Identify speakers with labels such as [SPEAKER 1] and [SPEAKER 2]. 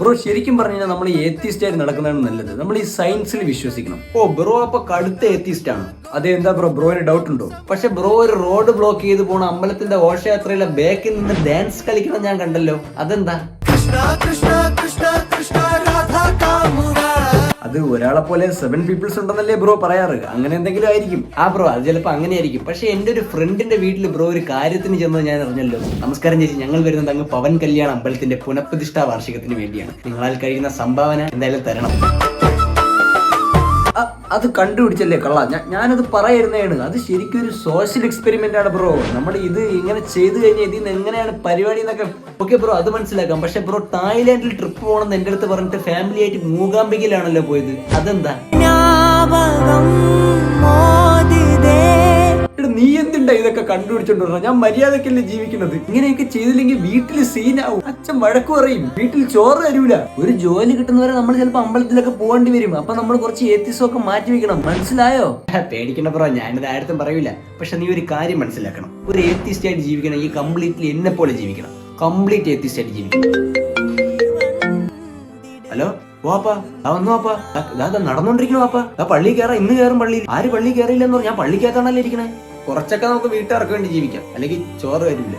[SPEAKER 1] Bro ശരിക്കും പറഞ്ഞു കഴിഞ്ഞാൽ നമ്മൾ ഏത്തിസ്റ്റ് ആയിട്ട് നടക്കുന്നതാണ് നല്ലത്. നമ്മൾ ഈ സയൻസിൽ വിശ്വസിക്കണം. ഓ ബ്രോ അപ്പൊ കടുത്ത ഏത്തിസ്റ്റ് ആണ്. അതെ എന്താ ബ്രോ ബ്രോന് ഡൗട്ട് ഉണ്ടോ? പക്ഷെ ബ്രോ ഒരു റോഡ് ബ്ലോക്ക് ചെയ്ത് പോണ അമ്പലത്തിന്റെ ഘോഷയാത്രയിലെ ബാക്കിൽ നിന്ന് ഡാൻസ് കളിക്കണം ഞാൻ കണ്ടല്ലോ. അതെന്താ? ഒരാളെ പോലെ സെവൻ പീപ്പിൾസ് ഉണ്ടെന്നല്ലേ ബ്രോ പറയാറ്? അങ്ങനെ എന്തെങ്കിലും ആയിരിക്കും. ആ ബ്രോ അത് ചിലപ്പോൾ അങ്ങനെ ആയിരിക്കും പക്ഷെ എന്റെ ഒരു ഫ്രണ്ടിന്റെ വീട്ടിൽ ബ്രോ ഒരു കാര്യത്തിന് ചെന്നത് ഞാൻ അറിഞ്ഞല്ലോ. നമസ്കാരം ചേച്ചി ഞങ്ങൾ വരുന്നത് അങ്ങ് പവൻ കല്യാൺ അമ്പലത്തിന്റെ പുനഃപ്രതിഷ്ഠാ വാർഷികത്തിന് വേണ്ടിയാണ്. നിങ്ങളാൽ കഴിയുന്ന സംഭാവന എന്തായാലും തരണം. അത് കണ്ടുപിടിച്ചല്ലേ കള്ള. ഞാനത് പറയുന്നതാണ് അത് ശരിക്കും ഒരു സോഷ്യൽ എക്സ്പെരിമെന്റ് ആണ് ബ്രോ. നമ്മൾ ഇത് ഇങ്ങനെ ചെയ്തു കഴിഞ്ഞാൽ ഇതിന് എങ്ങനെയാണ് പരിപാടി എന്നൊക്കെ ഓക്കെ ബ്രോ അത് മനസ്സിലാക്കാം. പക്ഷെ ബ്രോ തായ്ലാന്റിൽ ട്രിപ്പ് പോകണം എന്റെ അടുത്ത് പറഞ്ഞിട്ട് ഫാമിലി ആയിട്ട് മൂകാംബികയിലാണല്ലോ പോയത്. അതെന്താ? നീ ഇതൊക്കെ കണ്ടുപിടിച്ചോണ്ട് പറഞ്ഞാൽ ഞാൻ മര്യാദക്കല്ലേ ജീവിക്കുന്നത്. ഇങ്ങനെയൊക്കെ ചെയ്തില്ലെങ്കിൽ വീട്ടിൽ സീനാവും അച്ഛൻ വഴക്ക് പറയും. വീട്ടിൽ ചോറ് തരൂല. ഒരു ജോലി കിട്ടുന്നവരെ നമ്മൾ ചിലപ്പോൾ അമ്പലത്തിലൊക്കെ പോകേണ്ടി വരും. അപ്പൊ നമ്മൾ കുറച്ച് ഏത്തിസൊക്കെ മാറ്റി വെക്കണം. മനസ്സിലായോ? പേടിക്കണ പറ ഞാനിത് ആയിരത്തും പറയൂല. പക്ഷെ നീ ഒരു കാര്യം മനസ്സിലാക്കണം. ഒരു ഏത്തിസ്റ്റ് ആയിട്ട് ജീവിക്കണമെങ്കിൽ കംപ്ലീറ്റ്ലി എന്നെ പോലെ ജീവിക്കണം. കംപ്ലീറ്റ് ഏത്തിസ്റ്റ് ആയിട്ട് ജീവിക്കണം. ഹലോ? വാപ്പാ വന്നു വാപ്പാ നടന്നോണ്ടിരിക്കണു വാപ്പാ പള്ളി കയറാ ഇന്ന് കയറും പള്ളിയിൽ. ആര് പള്ളി കയറിയില്ലെന്ന് പറഞ്ഞു ഞാൻ പള്ളിക്കകത്താണല്ലോ ഇരിക്കണേ? കുറച്ചൊക്കെ നമുക്ക് വീട്ടിലിറക്കി വേണ്ടി ജീവിക്കാം. അല്ലെങ്കിൽ ചോറ് വരില്ല.